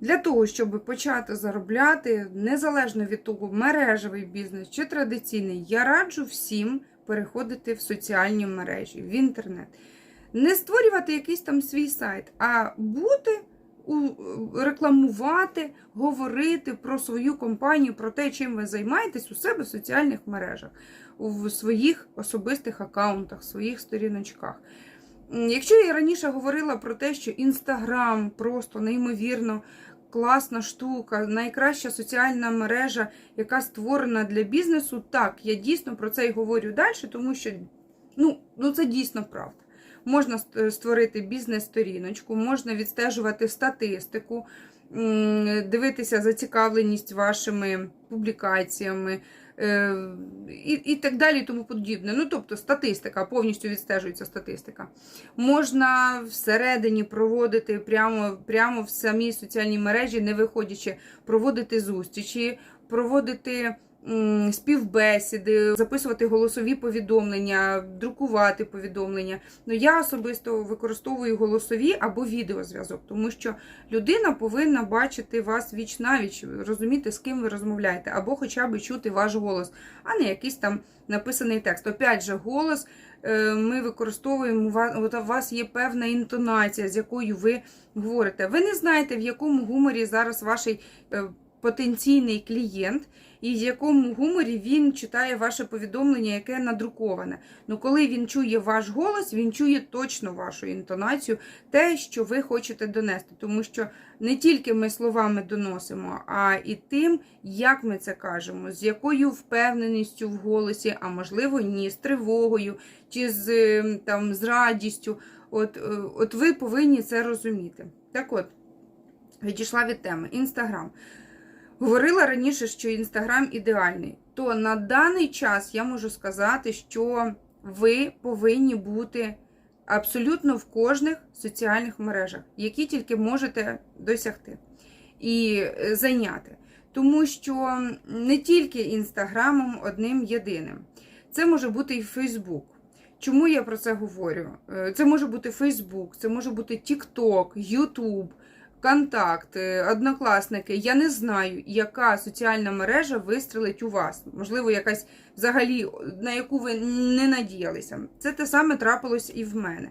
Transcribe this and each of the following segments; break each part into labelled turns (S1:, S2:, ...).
S1: Для того, щоб почати заробляти, незалежно від того, мережевий бізнес чи традиційний, я раджу всім переходити в соціальні мережі, в інтернет. Не створювати якийсь там свій сайт, а бути, рекламувати, говорити про свою компанію, про те, чим ви займаєтесь у себе в соціальних мережах, у своїх особистих аккаунтах, своїх сторіночках. Якщо я раніше говорила про те, що Інстаграм просто неймовірно класна штука, найкраща соціальна мережа, яка створена для бізнесу, так, я дійсно про це і говорю далі, тому що ну, ну це дійсно правда. Можна створити бізнес-сторіночку, можна відстежувати статистику, дивитися зацікавленість вашими публікаціями е, і, і так далі, і тому подібне. Ну, тобто статистика, повністю відстежується статистика. Можна всередині проводити прямо, прямо в самій соціальній мережі, не виходячи, проводити зустрічі, проводити співбесіди, записувати голосові повідомлення, друкувати повідомлення. Ну, я особисто використовую голосові або відеозв'язок, тому що людина повинна бачити вас віч навіч, розуміти, з ким ви розмовляєте, або хоча б чути ваш голос, а не якийсь там написаний текст. Опять же, голос е, ми використовуємо, у вас- є певна інтонація, з якою ви говорите. Ви не знаєте, в якому гуморі зараз ваш е, потенційний клієнт, і в якому гуморі він читає ваше повідомлення, яке надруковане. Ну, коли він чує ваш голос, він чує точно вашу інтонацію, те, що ви хочете донести. Тому що не тільки ми словами доносимо, а і тим, як ми це кажемо, з якою впевненістю в голосі, а можливо, ні, з тривогою чи з, е, там, з радістю. От, е, от ви повинні це розуміти. Так от, відійшла від теми. Інстаграм. Говорила раніше, що Інстаграм ідеальний. То на даний час я можу сказати, що ви повинні бути абсолютно в кожних соціальних мережах, які тільки можете досягти і е, зайняти. Тому що не тільки інстаграмом одним єдиним. Це може бути і Фейсбук. Чому я про це говорю? Е, Це може бути Фейсбук, це може бути TikTok, Ютуб, Контакт, однокласники. Я не знаю, яка соціальна мережа вистрелить у вас. Можливо, якась взагалі, на яку ви не надіялися. Це те саме трапилось і в мене.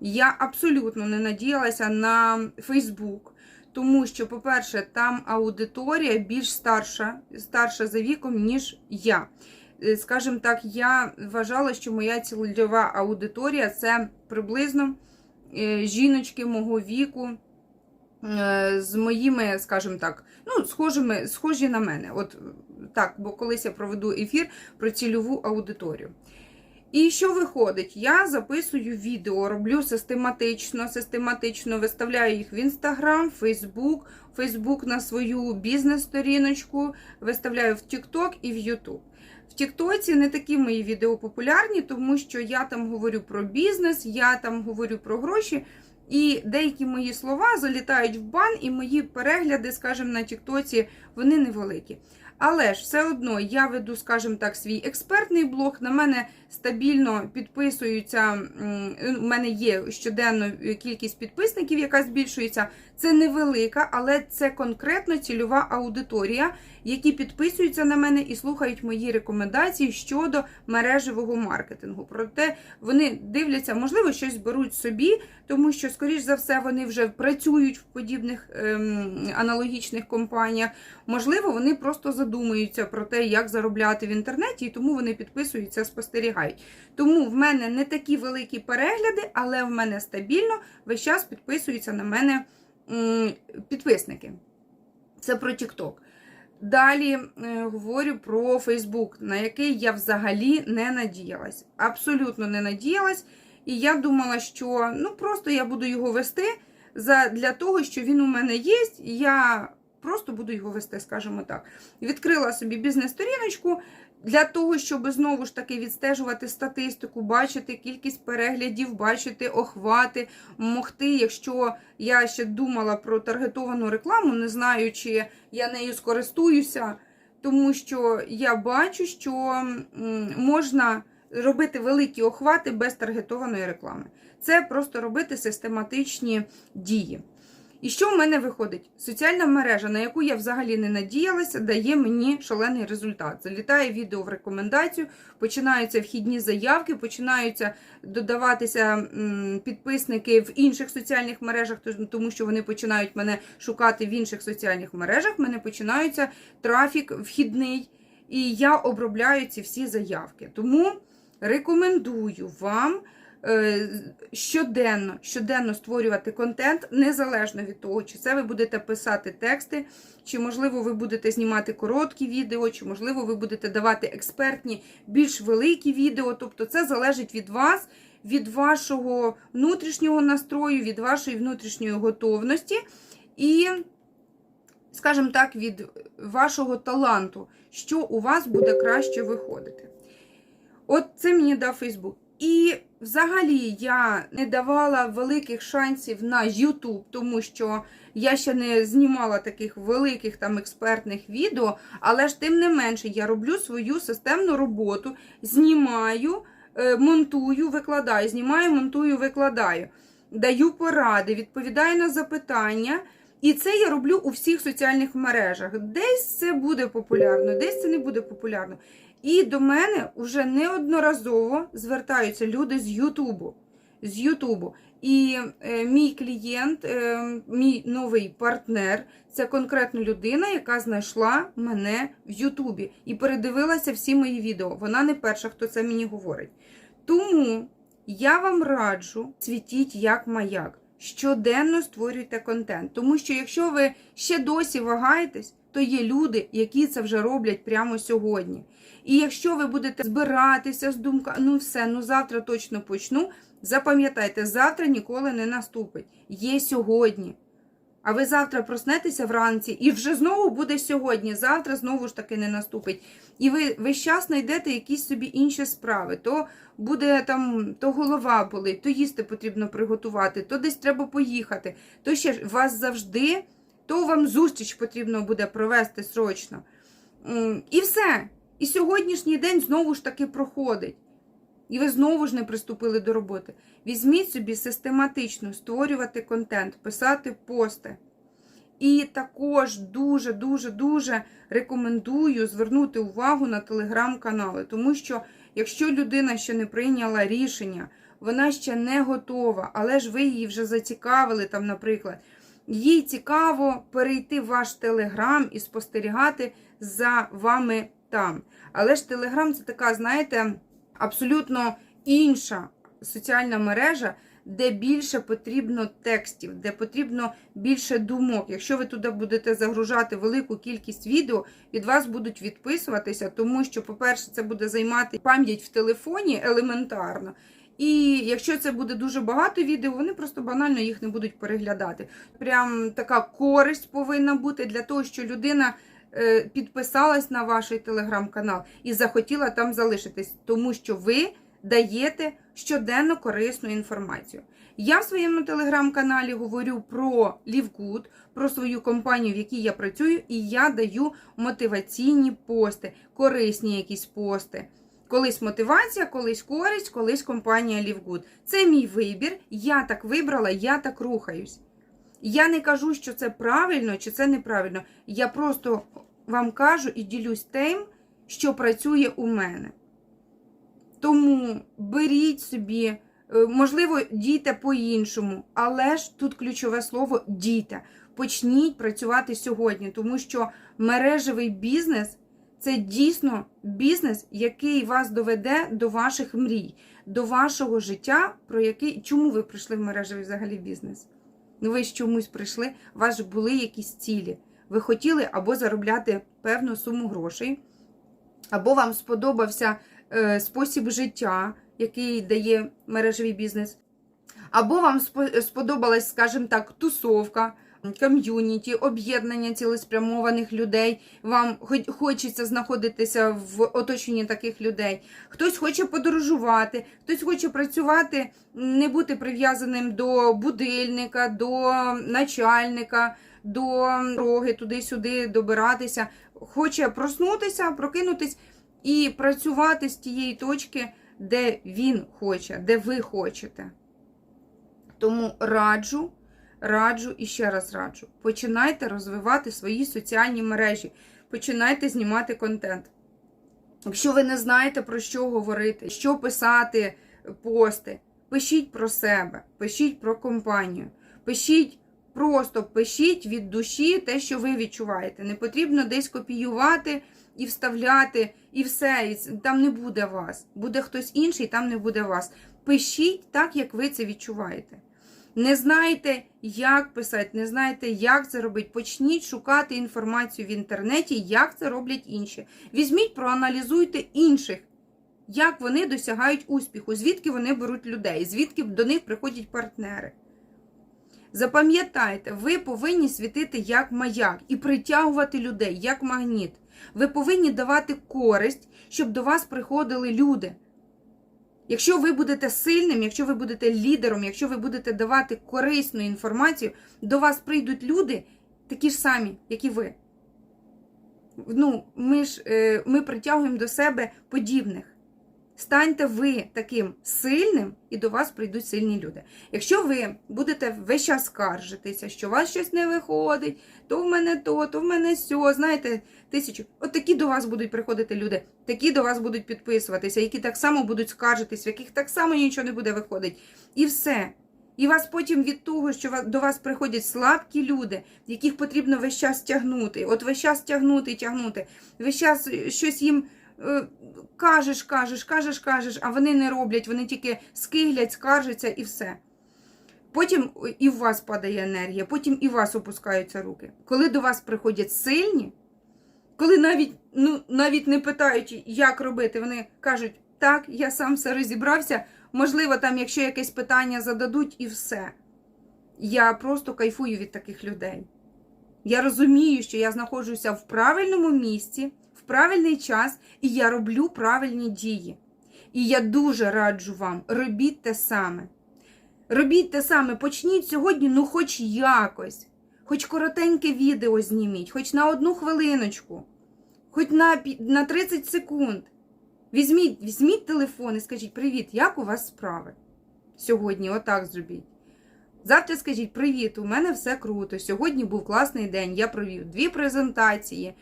S1: Я абсолютно не надіялася на Фейсбук. Тому що, по-перше, там аудиторія більш старша, старша за віком, ніж я. Е, Скажімо так, я вважала, що моя цільова аудиторія це приблизно е, жіночки мого віку з моїми, скажімо так, ну, схожими, схожі на мене. От е, так, бо колись я проведу ефір про цільову аудиторію. І що виходить? Я записую відео, роблю систематично, систематично виставляю їх в Інстаграм, Фейсбук, Фейсбук на свою бізнес-сторіночку, виставляю в TikTok і в YouTube. В Тіктоці не такі мої відео популярні, тому що я там говорю про бізнес, я там говорю про гроші, і деякі мої слова залітають в бан, і мої перегляди, скажімо, на Тіктоці, вони невеликі. Але ж все одно я веду, скажімо так, свій експертний блог. На мене стабільно підписуються. У мене є щоденно кількість підписників, яка збільшується. Це невелика, але це конкретно цільова аудиторія, які підписуються на мене і слухають мої рекомендації щодо мережевого маркетингу. Проте вони дивляться, можливо, щось беруть собі, тому що, скоріш за все, вони вже працюють в подібних ем, аналогічних компаніях. Можливо, вони просто задумуються про те, як заробляти в інтернеті, і тому вони підписуються, спостерігають. Тому в мене не такі великі перегляди, але в мене стабільно весь час підписуються на мене підписники. Це про TikTok. Далі е, говорю про Facebook, на який я взагалі не надіялась. Абсолютно не надіялась. І я думала, що ну просто я буду його вести за, для того, що він у мене є. Я просто буду його вести, скажімо так. Відкрила собі бізнес-сторіночку для того, щоб знову ж таки відстежувати статистику, бачити кількість переглядів, бачити охвати, могти, якщо я ще думала про таргетовану рекламу, не знаю, чи я нею скористуюся, тому що я бачу, що можна робити великі охвати без таргетованої реклами. Це просто робити систематичні дії. І що в мене виходить? Соціальна мережа, на яку я взагалі не надіялася, дає мені шалений результат. Залітає відео в рекомендацію, починаються вхідні заявки, починаються додаватися підписники в інших соціальних мережах, тому що вони починають мене шукати в інших соціальних мережах. В мене починається трафік вхідний, і я обробляю ці всі заявки. Тому рекомендую вам щоденно, щоденно створювати контент, незалежно від того, чи це ви будете писати тексти, чи, можливо, ви будете знімати короткі відео, чи, можливо, ви будете давати експертні, більш великі відео. Тобто, це залежить від вас, від вашого внутрішнього настрою, від вашої внутрішньої готовності і, скажімо так, від вашого таланту, що у вас буде краще виходити. От це мені дав Фейсбук. І взагалі я не давала великих шансів на YouTube, тому що я ще не знімала таких великих там експертних відео, але ж тим не менше я роблю свою системну роботу, знімаю, е, монтую, викладаю, знімаю, монтую, викладаю, даю поради, відповідаю на запитання. І це я роблю у всіх соціальних мережах. Десь це буде популярно, десь це не буде популярно. І до мене вже неодноразово звертаються люди з Ютубу. З Ютубу. І е, мій клієнт, е, мій новий партнер це конкретно людина, яка знайшла мене в Ютубі і передивилася всі мої відео. Вона не перша, хто це мені говорить. Тому я вам раджу світіть як маяк. Щоденно створюйте контент. Тому що якщо ви ще досі вагаєтесь, то є люди, які це вже роблять прямо сьогодні. І якщо ви будете збиратися з думками, ну все, ну завтра точно почну. Запам'ятайте, завтра ніколи не наступить. Є сьогодні. А ви завтра проснетеся вранці, і вже знову буде сьогодні. Завтра знову ж таки не наступить. І ви весь час знайдете якісь собі інші справи. То буде там, то голова болить, то їсти потрібно приготувати, то десь треба поїхати. То ще ж вас завжди, то вам зустріч потрібно буде провести срочно. І все. І сьогоднішній день знову ж таки проходить. І ви знову ж не приступили до роботи. Візьміть собі систематично створювати контент, писати пости. І також дуже-дуже дуже рекомендую звернути увагу на телеграм-канали, тому що якщо людина ще не прийняла рішення, вона ще не готова, але ж ви її вже зацікавили, там, наприклад, їй цікаво перейти в ваш телеграм і спостерігати за вами там. Але ж телеграм це така, знаєте, абсолютно інша соціальна мережа, де більше потрібно текстів, де потрібно більше думок. Якщо ви туди будете загружати велику кількість відео, від вас будуть відписуватися, тому що, по-перше, це буде займати пам'ять в телефоні елементарно. І якщо це буде дуже багато відео, вони просто банально їх не будуть переглядати. Прям така користь повинна бути для того, що людина е, підписалась на ваш телеграм-канал і захотіла там залишитись, тому що ви даєте щоденно корисну інформацію. Я в своєму телеграм-каналі говорю про LiveGood, про свою компанію, в якій я працюю, і я даю мотиваційні пости, корисні якісь пости. Колись мотивація, колись користь, колись компанія LiveGood. Це мій вибір. Я так вибрала, я так рухаюсь. Я не кажу, що це правильно чи це неправильно. Я просто вам кажу і ділюсь тим, що працює у мене. Тому беріть собі, е, можливо, дійте по-іншому, але ж тут ключове слово дійте. Почніть працювати сьогодні, тому що мережевий бізнес це дійсно бізнес, який вас доведе до ваших мрій, до вашого життя, про який чому ви прийшли в мережевий взагалі бізнес? Ну, ви ж чомусь прийшли, у вас ж були якісь цілі. Ви хотіли або заробляти певну суму грошей, або вам сподобався е, спосіб життя, який дає мережевий бізнес, або вам спо- сподобалась, скажімо так, тусовка, ком'юніті, об'єднання цілеспрямованих людей. Вам хочеться знаходитися в оточенні таких людей. Хтось хоче подорожувати, хтось хоче працювати, не бути прив'язаним до будильника, до начальника, до дороги, туди-сюди добиратися. Хоче проснутися, прокинутись і працювати з тієї точки, де він хоче, де ви хочете. Тому раджу, раджу і ще раз раджу. Починайте розвивати свої соціальні мережі, починайте знімати контент. Якщо ви не знаєте про що говорити, що писати, пости, пишіть про себе, пишіть про компанію, пишіть. Просто пишіть від душі те, що ви відчуваєте. Не потрібно десь копіювати і вставляти, і все. І там не буде вас. Буде хтось інший, там не буде вас. Пишіть так, як ви це відчуваєте. Не знаєте, як писати, не знаєте, як це робити. Почніть шукати інформацію в інтернеті, як це роблять інші. Візьміть, проаналізуйте інших, як вони досягають успіху, звідки вони беруть людей, звідки до них приходять партнери. Запам'ятайте, ви повинні світити як маяк і притягувати людей як магніт. Ви повинні давати користь, щоб до вас приходили люди. Якщо ви будете сильним, якщо ви будете лідером, якщо ви будете давати корисну інформацію, до вас прийдуть люди такі ж самі, як і ви. Ну, ми ж е, ми притягуємо до себе подібних. Станьте ви таким сильним, і до вас прийдуть сильні люди. Якщо ви будете весь час скаржитися, що у вас щось не виходить, то в мене то, то в мене сьо, знаєте, тисячу. От такі до вас будуть приходити люди, такі до вас будуть підписуватися, які так само будуть скаржитись, в яких так само нічого не буде виходити. І все. І вас потім від того, що до вас приходять слабкі люди, яких потрібно весь час тягнути. От весь час тягнути тягнути, весь час щось їм. Е, кажеш, кажеш, кажеш, кажеш, а вони не роблять, вони тільки скиглять, скаржаться і все. Потім і в вас падає енергія, потім і в вас опускаються руки. Коли до вас приходять сильні, коли навіть ну, навіть не питаючи, як робити, вони кажуть, так, я сам все розібрався, можливо, там, якщо якесь питання зададуть, і все. Я просто кайфую від таких людей. Я розумію, що я знаходжуся в правильному місці правильний час, і я роблю правильні дії. І я дуже раджу вам, робіть те саме. Робіть те саме, почніть сьогодні, ну, хоч якось, хоч коротеньке відео зніміть, хоч на одну хвилиночку, хоч на на 30 секунд. Візьміть, візьміть телефон і скажіть, привіт, як у вас справи? Сьогодні, отак зробіть. Завтра скажіть, привіт, у мене все круто. Сьогодні був класний день. Я провів дві презентації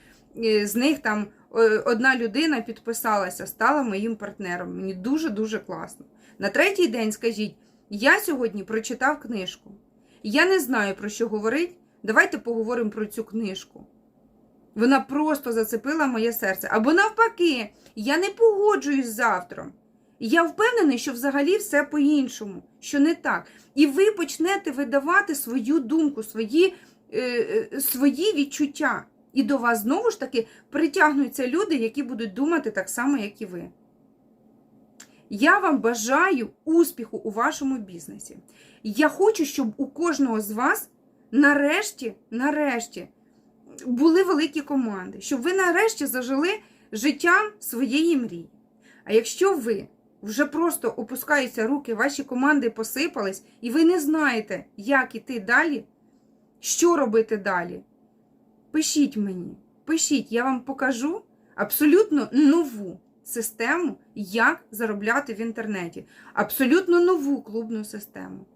S1: з них там одна людина підписалася, стала моїм партнером. Мені дуже-дуже класно. На третій день скажіть, я сьогодні прочитав книжку. Я не знаю, про що говорить. Давайте поговоримо про цю книжку. Вона просто зацепила моє серце. Або навпаки, я не погоджуюсь з завтром. Я впевнений, що взагалі все по-іншому, що не так. І ви почнете видавати свою думку, свої, е, е свої відчуття. І до вас знову ж таки притягнуться люди, які будуть думати так само, як і ви. Я вам бажаю успіху у вашому бізнесі. Я хочу, щоб у кожного з вас нарешті, нарешті були великі команди, щоб ви нарешті зажили життям своєї мрії. А якщо ви вже просто опускаються руки, ваші команди посипались, і ви не знаєте, як іти далі, що робити далі. Пишіть мені, пишіть, я вам покажу абсолютно нову систему, як заробляти в інтернеті. Абсолютно нову клубну систему.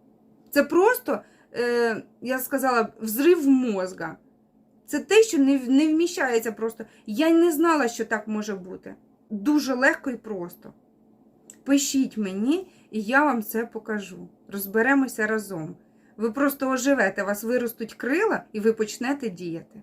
S1: Це просто, е, я сказала, взрив мозга. Це те, що не не вміщається просто. Я не знала, що так може бути. Дуже легко і просто. Пишіть мені, і я вам це покажу. Розберемося разом. Ви просто оживете, у вас виростуть крила, і ви почнете діяти.